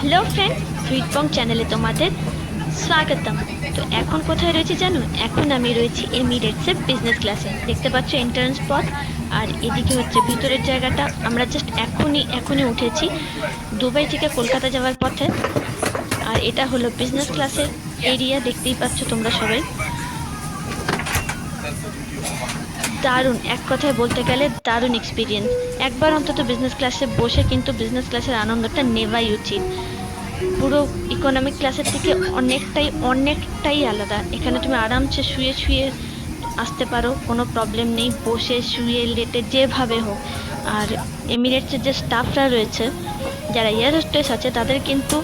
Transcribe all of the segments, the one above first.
Hello friend সুইটবং চ্যানেলে তোমাদের স্বাগতম। তো এখন কোথায় রয়েছে জানো? এখন আমি রয়েছি এমিরেটসের বিজনেস ক্লাসে দেখতে পাচ্ছ এন্ট্রান্স পথ, আর এদিকে হচ্ছে ভিতরের জায়গাটা। আমরা জাস্ট এখনই এখনই উঠেছি দুবাই থেকে কলকাতা যাওয়ার পথে। আর এটা হলো বিজনেস ক্লাসের এরিয়া দেখতেই পাচ্ছ তোমরা সবাই। দারুণ, এক কথায় বলতে গেলে দারুণ এক্সপিরিয়েন্স একবার অন্তত বিজনেস ক্লাসে বসে কিন্তু বিজনেস ক্লাসের আনন্দটা নেওয়াই উচিত। পুরো ইকোনমিক ক্লাসের থেকে অনেকটাই অনেকটাই আলাদা। এখানে তুমি আরামসে শুয়ে শুয়ে আসতে পারো, কোনো প্রবলেম নেই। বসে, শুয়ে লেটে যেভাবে হোক। আর এমিরেটসের যে স্টাফরা রয়েছে, যারা এয়ার হোস্টেস আছে, তাদের কিন্তু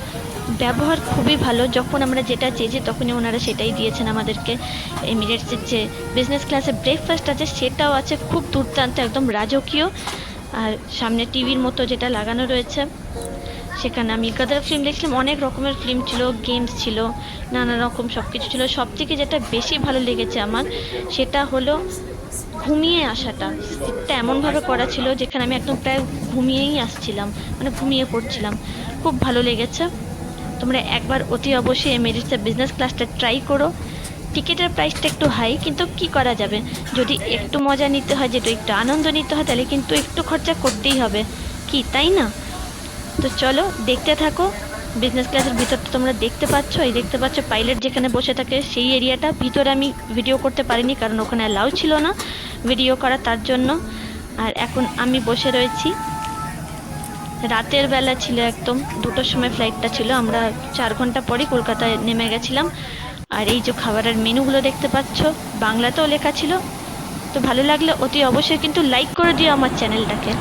ব্যবহার খুবই ভালো। যখন আমরা যেটা চেয়েছি, তখনই ওনারা সেটাই দিয়েছেন আমাদেরকে। এমিরেটসের যে বিজনেস ক্লাসে ব্রেকফাস্ট আছে, সেটাও আছে খুব দুর্দান্ত, একদম রাজকীয়। আর সামনে টিভির মতো যেটা লাগানো রয়েছে, সেখানে আমি গাদার ফিল্ম দেখছিলাম। অনেক রকমের ফিল্ম ছিল গেমস ছিল, নানা রকম সব কিছু ছিল। সব থেকে যেটা বেশি ভালো লেগেছে আমার, সেটা হলো ঘুমিয়ে আসাটা। সিটটা এমনভাবে করা ছিল, যেখানে আমি একদম প্রায় ঘুমিয়েই আসছিলাম মানে ঘুমিয়ে পড়ছিলাম। খুব ভালো লেগেছে। তোমরা একবার অতি অবশ্যই এমিরেটসের বিজনেস ক্লাসটা ট্রাই করো। টিকিটের প্রাইসটা একটু হাই কিন্তু কি করা যাবে? যদি একটু মজা নিতে হয় যেটা একটু আনন্দ নিতে হয়, তাহলে কিন্তু একটু খরচা করতেই হবে। কি, তাই না? তো চলো, দেখতে থাকো। বিজনেস ক্লাসের ভিতরটা তোমরা দেখতে পাচ্ছ। এই দেখতে পাচ্ছ পাইলট যেখানে বসে থাকে, সেই এরিয়াটা ভিতরে আমি ভিডিও করতে পারিনি, কারণ ওখানে অ্যালাউ ছিল না ভিডিও করা তার জন্য। আর এখন আমি বসে রয়েছি। রাতের বেলা ছিল একদম, দুটোর সময় ফ্লাইটটা ছিল। আমরা চার ঘণ্টা পরে কলকাতায় নেমে গেছিলাম। আর এই যে খাবারের মেনুগুলো দেখতে পাচ্ছ, বাংলাতেও লেখা ছিল। তো ভালো লাগলে অতি অবশ্যই কিন্তু লাইক করে দিও আমার চ্যানেলটাকে